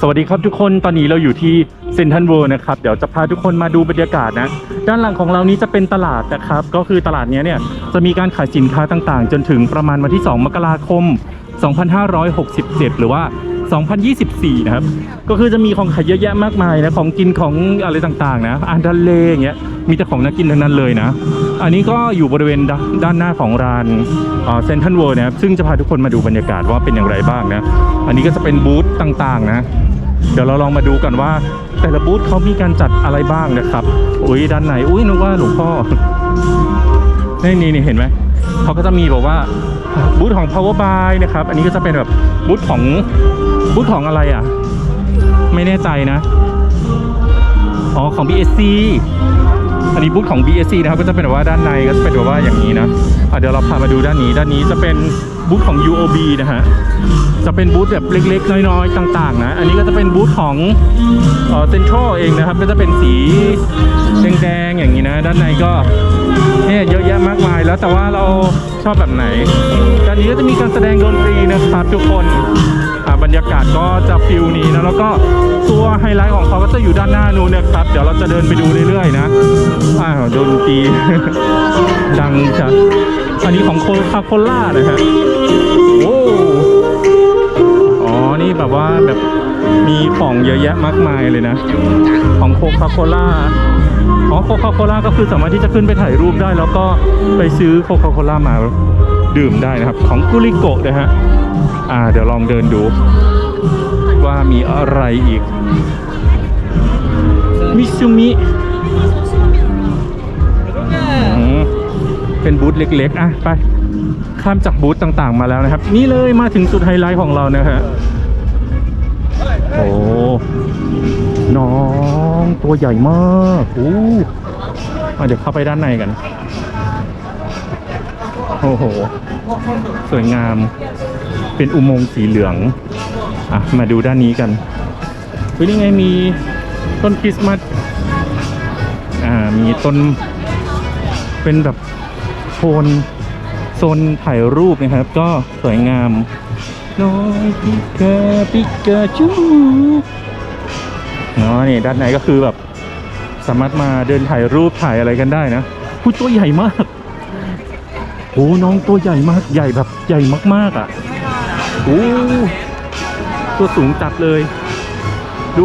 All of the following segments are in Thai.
สวัสดีครับทุกคนตอนนี้เราอยู่ที่เซนทันเวิร์นะครับ เดี๋ยวจะพาทุกคนมาดูบรรยากาศนะ ด้านหลังของเรานี้จะเป็นตลาดนะครับ ก็คือตลาดนี้เนี่ยจะมีการขายสินค้าต่างๆ จนถึงประมาณวันที่ 2 มกราคม 2567 หรือว่า 2024 นะครับ ก็คือจะมีของขายเยอะแยะมากมายนะ ของกินของอะไรต่างๆ นะอาหารทะเลอย่างเงี้ย มีแต่ของน่ากินทั้งนั้นเลยนะ อันนี้ก็อยู่บริเวณด้าด้านหน้าของร้านเซนทันเวิร์นะครับซึ่งจะพาทุกคนมาดูบรรยากาศว่าเป็นอย่างไรบ้างนะ อันนี้ก็จะเป็นบูธต่างๆนะ เดี๋ยวเราลองมาดูกันว่า แต่ละบูธเขามีการจัดอะไรบ้างนะครับ อุ้ยด้านไหน อุ้ยนึกว่าหลวงพ่อ นี่นี่นี่เห็นไหม เขาก็จะมีแบบว่าบูธของ power buy นะครับ อันนี้ก็จะเป็นแบบบูธของบูธของอะไรอะ ไม่แน่ใจนะ อ๋อของ BSC อันนี้บูธของ BSC นะครับก็จะเป็นแบบว่าด้านในก็จะเป็นแบบว่าอย่างนี้นะะเดี๋ยวเราพามาดูด้านนี้ ด้านนี้จะเป็นบูธของ UOB นะฮะจะเป็นบูธแบบเล็กๆ น้อยๆ ต่าง ๆ นะ อันนี้ก็จะเป็นบูธของเซ็นทรัลเองนะครับ ก็จะเป็นสีแดงๆอย่างนี้นะ ด้านในก็เนี่ยเยอะแยะมากมายแล้วแต่ว่าเราชอบแบบไหนด้านนี้ก็จะมีการแสดงดนตรีนะครับทุกคน อ่าบรรยากาศก็จะฟิลนี้นะแล้วก็ตัวไฮไลท์ของเขาก็จะอยู่ด้านหน้านู้นนะครับเดี๋ยวเราจะเดินไปดูเรื่อยๆนะอ้าวโดนตีดังจัดอันนี้ของโคคาโคล่านะฮะโอ้อ๋อนี่แบบว่าแบบมีของเยอะแยะมากมายเลยนะ ของโคคาโคล่าอ๋อโคคาโคล่าก็คือสามารถที่จะขึ้นไปถ่ายรูปได้ แล้วก็ไปซื้อโคคาโคล่ามา ดื่มได้นะครับ ของกุลิโกะนะฮะอ่าเดี๋ยวลองเดินดู ว่ามีอะไรอีก มิซูมิเป็นบูธเล็กๆ อะ ไป ข้ามจากบูธต่างๆมาแล้วนะครับ นี่เลยมาถึงจุดไฮไลท์ของเรานะฮะโอ้น้องตัวใหญ่มากโอ้เดี๋ยวเข้าไปด้านในกัน โอ้โห สวยงาม เป็นอุโมงค์สีเหลือง อะ มาดูด้านนี้กันเฮ้ยนี่ไงมีต้นคริสต์มาส อ่า มีต้น เป็นแบบโทนโซนถ่ายรูปนะครับ ก็สวยงามน้อยปิกาปิกาจูเนาะนี่ด้านในก็คือแบบสามารถมาเดินถ่ายรูปถ่ายอะไรกันได้นะผู้ตัวใหญ่มาก โอ้น้องตัวใหญ่มากใหญ่แบบใหญ่มากๆอะโอ้ตัวสูงจัดเลย ดู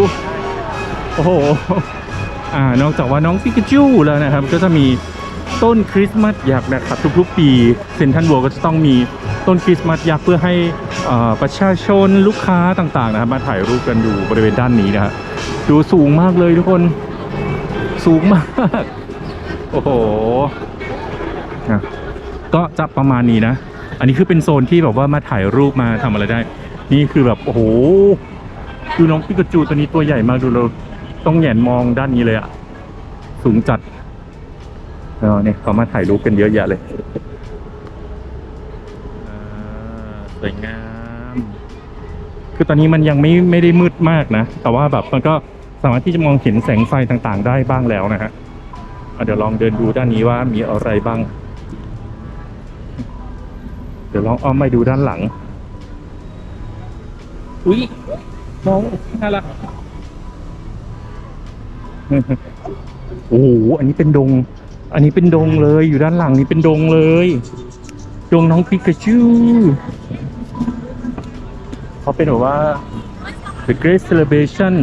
โอ้โหอ่านอกจากว่าน้องปิกาจูแล้วนะครับ ก็จะมีต้นคริสต์มาสยักษ์นะครับทุกๆปีเซนทันเวิลด์ก็จะต้องมีต้นคริสต์มาสยักษ์เพื่อให้อ่าประชาชนลูกค้าต่างๆนะครับมาถ่ายรูปกันอยู่บริเวณด้านนี้นะฮะดูสูงมากเลยทุกคนสูงมาก โอ้โหนะ ก็จะประมาณนี้นะ อันนี้คือเป็นโซนที่แบบว่ามาถ่ายรูปมาทำอะไรได้ นี่คือแบบโอ้โหดูน้องปิกาจูตัวนี้ตัวใหญ่มากดูเราต้องแหงนมองด้านนี้เลยอะสูงจัดเออเนี่ยเขามาถ่ายรูปกันเยอะแยะเลยอ่าสวยงาม คือตอนนี้มันยังไม่ไม่ได้มืดมากนะ แต่ว่าแบบมันก็สามารถที่จะมองเห็นแสงไฟต่างๆ ได้บ้างแล้วนะฮะอะเดี๋ยวลองเดินดูด้านนี้ว่ามีอะไรบ้างเดี๋ยวลองอ้อมไปดูด้านหลัง อุ๊ยน้องน่ารักโอ้โหอันนี้เป็นดง อันนี้เป็นดงเลย อยู่ด้านหลังนี่เป็นดงเลย ดงน้องปิกาจูเขาเป็นแบบว่า The Great Celebration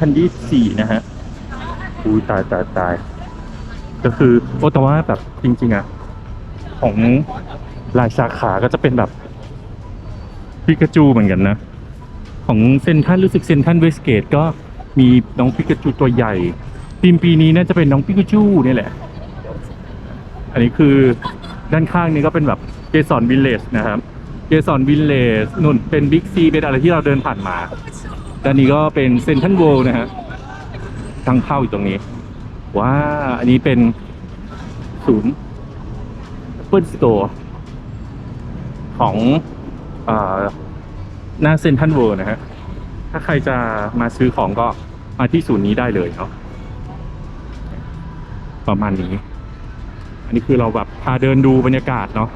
2024 นะฮะอุ้ยตายตายตายก็คือโอ้แต่ว่าแบบจริง ๆอะของ ลายสาขาก็จะเป็นแบบปิกาจูเหมือนกันนะ ของเซนทันรู้สึกเซนทันเวสเกตก็มีน้องปิกาจูตัวใหญ่ทีมปีนี้น่าจะเป็นน้องปิกาจูนี่แหละ อันนี้คือด้านข้างนี้ก็เป็นแบบเกสรวิลเลจนะครับเกสรวิลเลจนุ่นเป็นบิ๊กซีเป็นอะไรที่เราเดินผ่านมาด้านนี้ก็เป็นเซนทันโวนะฮะทางเข้าอยู่ตรงนี้ว้าอันนี้เป็นศูนย์ Apple Store ของอหน้าเซนทันเวิร์นะฮะ ถ้าใครจะมาซื้อของก็มาที่ศูนย์นี้ได้เลยเนาะประมาณนี้ อันนี้คือเราแบบพาเดินดูบรรยากาศเนาะ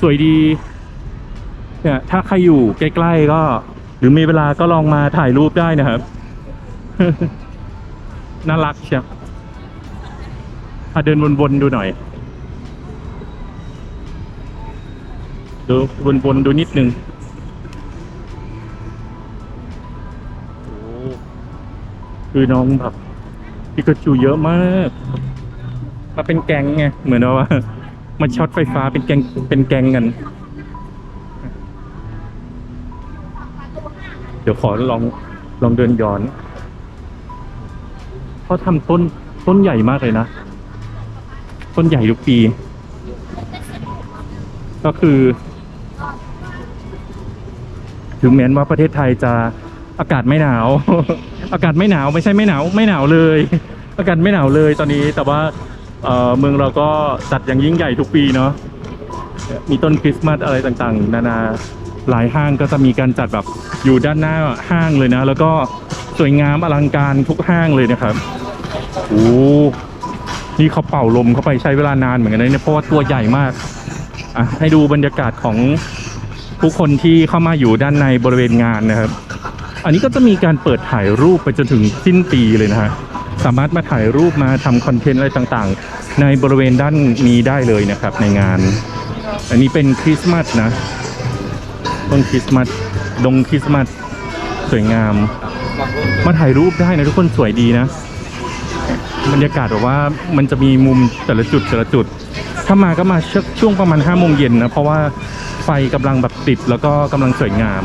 สวยดีเนี่ยถ้าใครอยู่ใกล้ๆก็ หรือมีเวลาก็ลองมาถ่ายรูปได้นะครับ น่ารักเชียวพาเดินวนๆดูหน่อย ดูวนๆดูนิดนึงคือน้องแบบพิกาจูเยอะมาก มาเป็นแกงไง เหมือนว่ามันช็อตไฟฟ้าเป็นแกงเป็นแกงกัน เดี๋ยวขอลองลองเดินย้อนเขาทำต้นต้นใหญ่มากเลยนะ ต้นใหญ่ทุกปี ก็คือ ถึงแม้ว่าประเทศไทยจะอากาศไม่หนาว อากาศไม่หนาวไม่ใช่ไม่หนาว ไม่หนาวเลย อากาศไม่หนาวเลยตอนนี้แต่ว่าเอ่อเมืองเราก็จัดอย่างยิ่งใหญ่ทุกปีเนาะมีต้นคริสต์มาสอะไรต่างๆ นานาหลายห้างก็จะมีการจัดแบบอยู่ด้านหน้าห้างเลยนะ แล้วก็สวยงามอลังการทุกห้างเลยนะครับโอ้นี่เขาเป่าลมเข้าไปใช้เวลานานเหมือนกันนะเนี่ยเพราะว่าตัวใหญ่มาก อะให้ดูบรรยากาศของผู้คนที่เข้ามาอยู่ด้านในบริเวณงานนะครับ อันนี้ก็จะมีการเปิดถ่ายรูปไปจนถึงสิ้นปีเลยนะฮะสามารถมาถ่ายรูปมาทำคอนเทนต์อะไรต่างๆ ในบริเวณด้านนี้ได้เลยนะครับในงาน อันนี้เป็นคริสต์มาสนะต้นคริสต์มาสดงคริสต์มาสสวยงาม มาถ่ายรูปได้นะทุกคนสวยดีนะ บรรยากาศแบบว่ามันจะมีมุมแต่ละจุดแต่ละจุด ถ้ามาก็มาช่วงช่วงประมาณ5้าโมงเย็นนะ เพราะว่าไฟกำลังแบบติดแล้วก็กำลังสวยงาม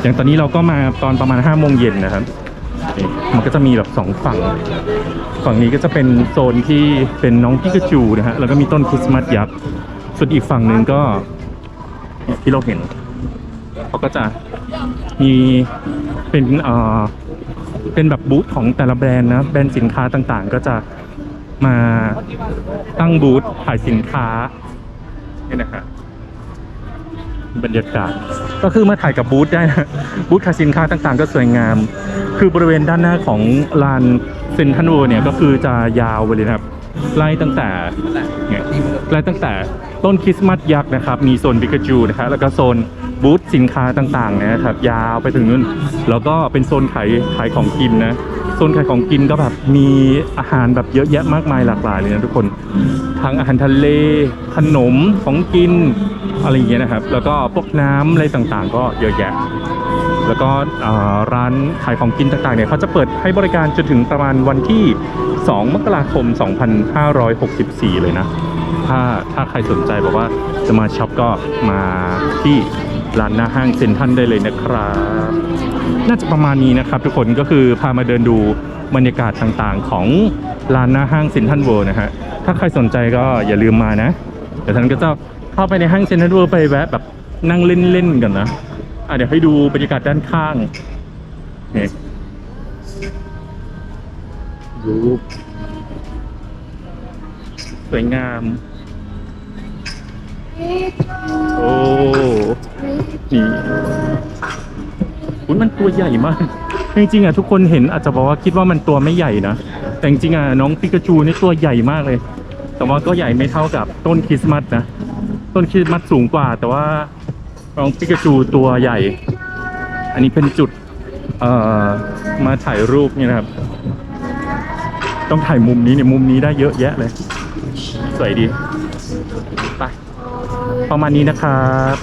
อย่างตอนนี้เราก็มาตอนประมาณ5้าโมงเย็นนะครับ มันก็จะมีแบบสองฝั่ง ฝั่งนี้ก็จะเป็นโซนที่เป็นน้องพิกาจูนะฮะ แล้วก็มีต้นคริสต์มาสยักษ์ ส่วนอีกฝั่งหนึ่งก็ที่เราเห็นเขาก็จะมีเป็นเอ่อเป็นแบบบูธของแต่ละแบรนด์นะ แบรนด์สินค้าต่างๆ ก็จะ มาตั้งบูธขายสินค้านี่นะครับบรรยากาศก็คือมาถ่ายกับบูธได้นะบูธขายสินค้าต่างๆ ก็สวยงาม คือบริเวณด้านหน้าของลานเซนทรัลเวลเนี่ยก็คือจะยาวไปเลยครับไล่ตั้งแต่เนี่ยไล่ตั้งแต่ต้นคริสต์มาสยักษ์นะครับ มีโซนบิกาจูนะครับแล้วก็โซนบูธสินค้าต่างๆนะครับ ยาวไปถึงนู่น แล้วก็เป็นโซนขายขายของกินนะ ซนขายของกินก็แบบมีอาหารแบบเยอะแยะมากมายหลากหลายเลยนะทุกคนทั้งอาหารทะเลขนมของกินอะไรอย่างเงี้ยนะครับ แล้วก็พวกน้ำอะไรต่างๆ ก็เยอะแยะ แล้วก็ร้านขายของกินต่างๆเนี่ยเขาจะเปิดให้บริการจนถึงประมาณวันที่ 2 มกราคม 2564 เลยนะ ถ้าถ้าใครสนใจบอกว่าจะมาช็อปก็มาที่ ร้านหน้าห้างเซ็นทรัลได้เลยนะครับ น่าจะประมาณนี้นะครับทุกคนก็คือพามาเดินดูบรรยากาศต่างๆ ของร้านหน้าห้างเซ็นทรัลเวิลด์นะฮะถ้าใครสนใจก็อย่าลืมมานะเดี๋ยวท่านก็จะเข้าไปในห้างเซ็นทรัลเวิลด์ไปแวะแบบนั่งเล่นๆกันนะอะเดี๋ยวให้ดูบรรยากาศด้านข้างนี่ดูสวยงาม โอ้ นี่คุณมันตัวใหญ่มาก จริงๆอะทุกคนเห็นอาจจะบอกว่าคิดว่ามันตัวไม่ใหญ่นะ แต่จริงๆอะน้องปิกาจูนี่ตัวใหญ่มากเลย แต่ว่าก็ใหญ่ไม่เท่ากับต้นคริสต์มาสนะ ต้นคริสต์มาสสูงกว่า แต่ว่าน้องปิกาจูตัวใหญ่ อันนี้เป็นจุดเอ่อมาถ่ายรูปเนี่ยนะครับ ต้องถ่ายมุมนี้เนี่ยมุมนี้ได้เยอะแยะเลย สวยดี ไป ประมาณนี้นะครับ